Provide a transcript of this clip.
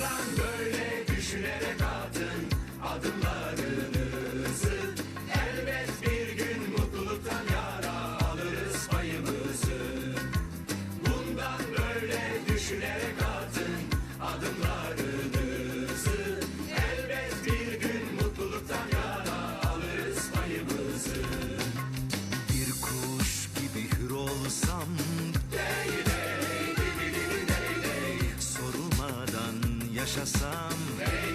Bundan böyle düşünerek atın adımlarınızı Elbet bir gün mutluluktan yana alırız payımızı. Bundan böyle düşünerek atın adımlarınızı Elbet bir gün mutluluktan yana alırız payımızı. Bir kuş gibi hür olsam Sorulmadan yaşasam hey.